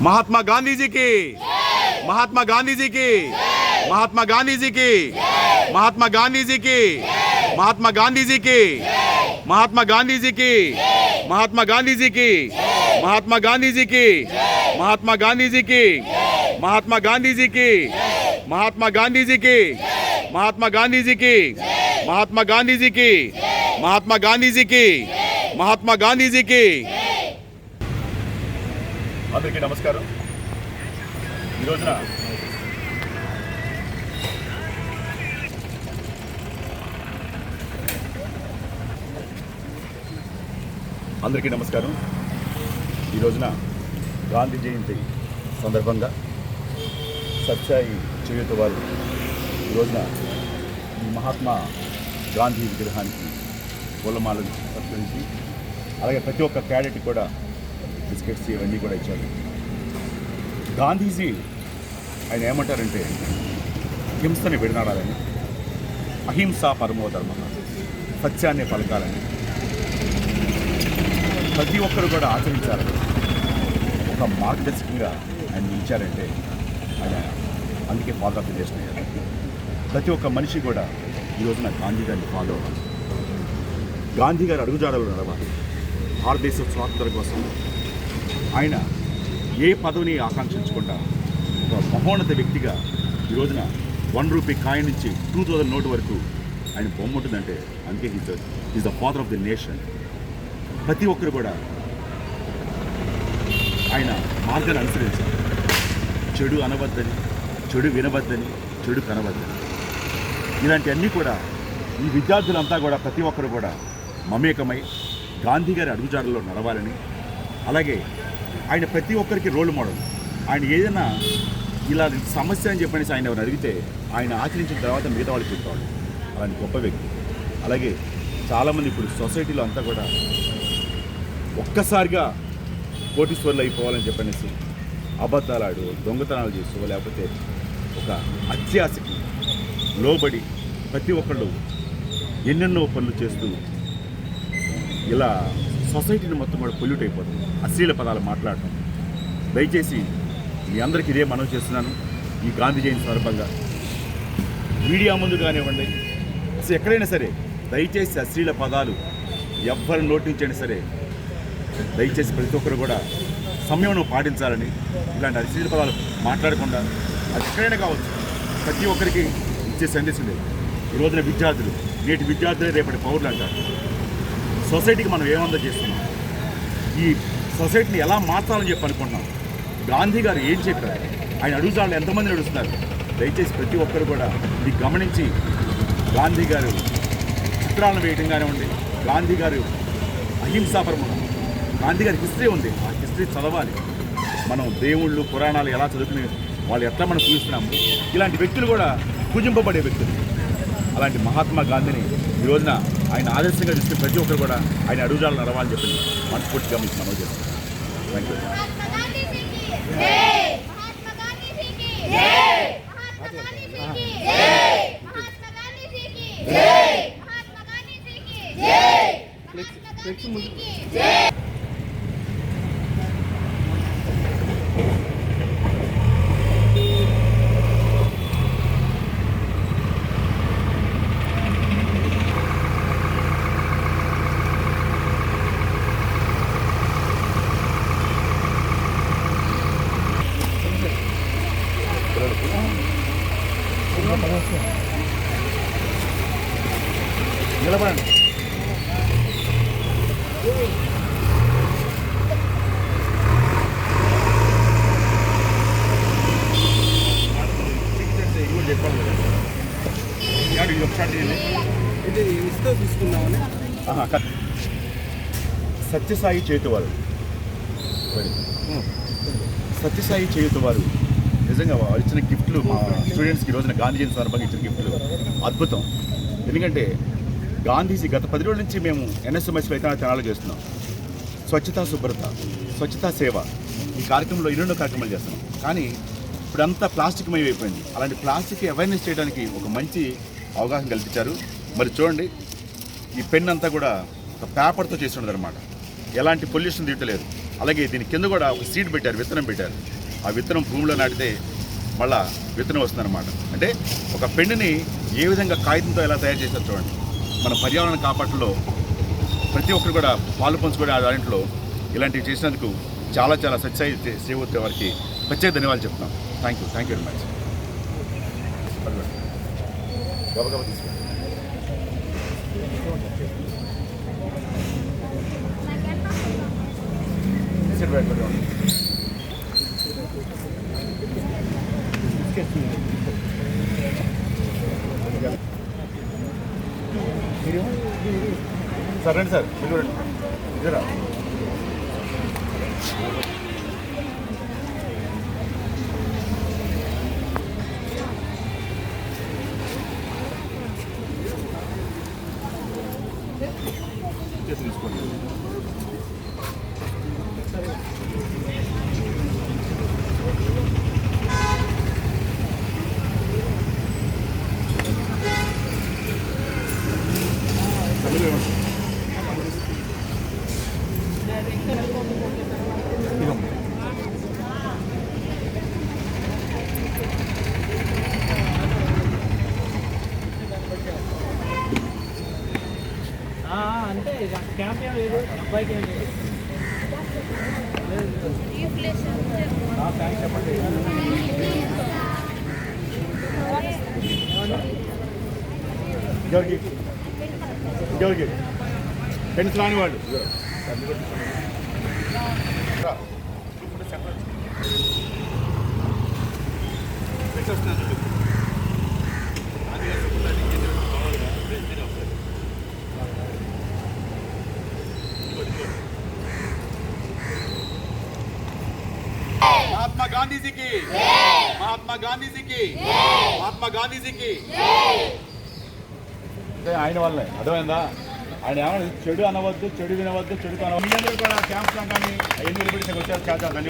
महात्मा गांधी जी की महात्मा गांधी जी की महात्मा गांधी जी की महात्मा गांधी जी की महात्मा गांधी जी की महात्मा गांधी जी की महात्मा गांधी जी की महात्मा गांधी जी की महात्मा गांधी जी की महात्मा गांधी जी की महात्मा गांधी जी की महात्मा गांधी जी की महात्मा गांधी जी की महात्मा गांधी जी की महात्मा गांधी जी की అందరికీ నమస్కారం. ఈ రోజున అందరికీ నమస్కారం. ఈ రోజున గాంధీ జయంతి సందర్భంగా సత్యాయి చేయుత వారు ఈ రోజున ఈ మహాత్మా గాంధీ విగ్రహానికి పూలమాలను సత్కరించి అలాగే ప్రతి ఒక్క క్యాడెట్ కూడా బిస్కెట్స్ ఇవన్నీ కూడా ఇచ్చారు. గాంధీజీ ఆయన ఏమంటారంటే హింసని విడనాడాలని అహింస పరమో ధర్మ సత్యాన్ని పలకాలని ప్రతి ఒక్కరు కూడా ఆచరించాలని ఒక మార్గదర్శకంగా ఆయన నిలిచారంటే ఆయన అందుకే ఫాదర్ ఆఫ్ నేషన్ అయ్యారు. ప్రతి ఒక్క మనిషి కూడా ఈ రోజున గాంధీ గారిని ఫాలో అవ్వాలి. గాంధీ గారు అడుగుజాడలు నడవాలి. భారతదేశ స్వాతంత్రం కోసం ఆయన ఏ పదవిని ఆకాంక్షించకుండా ఒక మహోన్నత వ్యక్తిగా ఈ రోజున వన్ రూపీ కాయిన్ నుంచి టూ థౌజండ్ నోట్ వరకు ఆయన బొమ్మ ఉంటుందంటే అందుకే is is the father of the nation ప్రతి ఒక్కరు కూడా ఆయన మార్గాన్ని అనుసరించారు చెడు అనవద్దని చెడు వినవద్దని చెడు కనవద్దని. ఇలాంటివన్నీ కూడా ఈ విద్యార్థులంతా కూడా ప్రతి ఒక్కరు కూడా మమేకమై గాంధీ గారి అడుగుజాడల్లో నడవాలని అలాగే ఆయన ప్రతి ఒక్కరికి రోల్ మోడల్. ఆయన ఏదైనా ఇలా సమస్య అని చెప్పనేసి ఆయన ఎవరు అడిగితే ఆయన ఆచరించిన తర్వాత మిగతా వాళ్ళు చెప్తాడు అలాంటి గొప్ప వ్యక్తి. అలాగే చాలామంది ఇప్పుడు సొసైటీలో అంతా కూడా ఒక్కసారిగా కోటీశ్వర్లు అయిపోవాలని చెప్పనేసి అబద్ధాలాడు దొంగతనాలు చేస్తూ లేకపోతే ఒక అత్యాశకి లోబడి ప్రతి ఒక్కళ్ళు ఎన్నెన్నో పనులు చేస్తూ ఇలా సొసైటీని మొత్తం కూడా పొల్యూట్ అయిపోతుంది. అశ్లీల పదాలు మాట్లాడటం. దయచేసి మీ అందరికీ ఇదే మనవి చేస్తున్నాను. ఈ గాంధీ జయంతి సందర్భంగా. మీడియా ముందు కానివ్వండి. అసలు ఎక్కడైనా సరే దయచేసి అశ్లీల పదాలు ఎవ్వరు నోటించండి సరే. దయచేసి ప్రతి ఒక్కరు కూడా సంయమనం పాటించాలని ఇలాంటి అశ్లీల పదాలు మాట్లాడకుండా అది ఎక్కడైనా కావచ్చు. ప్రతి ఒక్కరికి ఇచ్చే సందేశం లేదు. ఈ రోజున విద్యార్థులు నేటి విద్యార్థులే రేపటి పౌరులు అంటారు సొసైటీకి మనం ఏమందా చేస్తున్నాం ఈ సొసైటీని ఎలా మార్చాలని చెప్పి అనుకుంటున్నాం. గాంధీ గారు ఏం చెప్పారు? ఆయన అడుగుతాళ్ళు ఎంతమంది నడుస్తున్నారు? దయచేసి ప్రతి ఒక్కరు కూడా ఇది గమనించి గాంధీ గారు చిత్రాలను వేయడం కానివ్వండి గాంధీ గారు అహింసాపరమం గాంధీ గారి హిస్టరీ ఉంది ఆ హిస్టరీ చదవాలి. మనం దేవుళ్ళు పురాణాలు ఎలా చదువుకుని వాళ్ళు ఎట్లా మనం చూస్తున్నాము? ఇలాంటి వ్యక్తులు కూడా పూజింపబడే వ్యక్తులు. అలాంటి మహాత్మా గాంధీని ఈ రోజున ఆయన ఆదర్శంగా తీసుకుని ప్రతి ఒక్కరు కూడా ఆయన అడుగుజాలు నడవాలని చెప్పి మనస్ఫూర్తిగా మీకు మనం చేస్తాం ముందు నిలబడండి. చెప్పాలి ఇది తీసుకున్నామని సత్యసాయి చేతువారు సత్యసాయి నిజంగా ఇచ్చిన గిఫ్ట్లు మా స్టూడెంట్స్కి ఈ రోజున గాంధీ జయంతి సందర్భంగా ఇచ్చిన గిఫ్ట్లు. అద్భుతం. ఎందుకంటే గాంధీజీ గత పది రోజుల నుంచి మేము ఎన్ఎస్ఎంఎస్ వైద్య తెనాలు చేస్తున్నాం. స్వచ్ఛతా శుభ్రత స్వచ్ఛతా సేవ ఈ కార్యక్రమంలో ఎన్నెన్నో కార్యక్రమాలు చేస్తున్నాం. కానీ ఇప్పుడంతా ప్లాస్టిక్ మయం అయిపోయింది. అలాంటి ప్లాస్టిక్ అవేర్నెస్ చేయడానికి ఒక మంచి అవగాహన కల్పించారు. మరి చూడండి ఈ పెన్ అంతా కూడా ఒక పేపర్తో చేసి ఉండదు అనమాట ఎలాంటి పొల్యూషన్ తీయట్లేదు. అలాగే దీని కింద కూడా ఒక సీడ్ పెట్టారు విత్తనం పెట్టారు. ఆ విత్తనం భూమిలో నాటితే మళ్ళా విత్తనం వస్తుందన్నమాట. అంటే ఒక పెండుని ఏ విధంగా కాగితంతో ఎలా తయారు చేశారు చూడండి. మన పర్యావరణ కాపాటలో ప్రతి ఒక్కరు కూడా పాలు పంచుకునే ఆ దాంట్లో ఇలాంటివి చేసినందుకు చాలా చాలా సత్సాయి సేవూర్తి వారికి ప్రత్యేక ధన్యవాదాలు చెప్తున్నాం. Thank you thank you very much తీసుకోండి సార్ రండి సార్. మీరు రండి. ఇద్దరా తీసుకోండి. క్యాంప్ ఏం లేదు అబ్బాయికి ఏం లేదు. చెప్పండి జోర్గి జోర్గి ఫ్రెండ్స్ రాని వాళ్ళు. చెప్పండి గాంధీజీకి. మహాత్మా గాంధీజీకి. మహాత్మా గాంధీజీకి. ఆయన వల్లే అర్థమైందా? ఆయన ఏమన్నా చెడు అనవద్దు చెడు వినవద్దు చెడు అనవద్దు కూడా క్యాంప్స్ కానీ ఎన్ని వచ్చారు. చాలా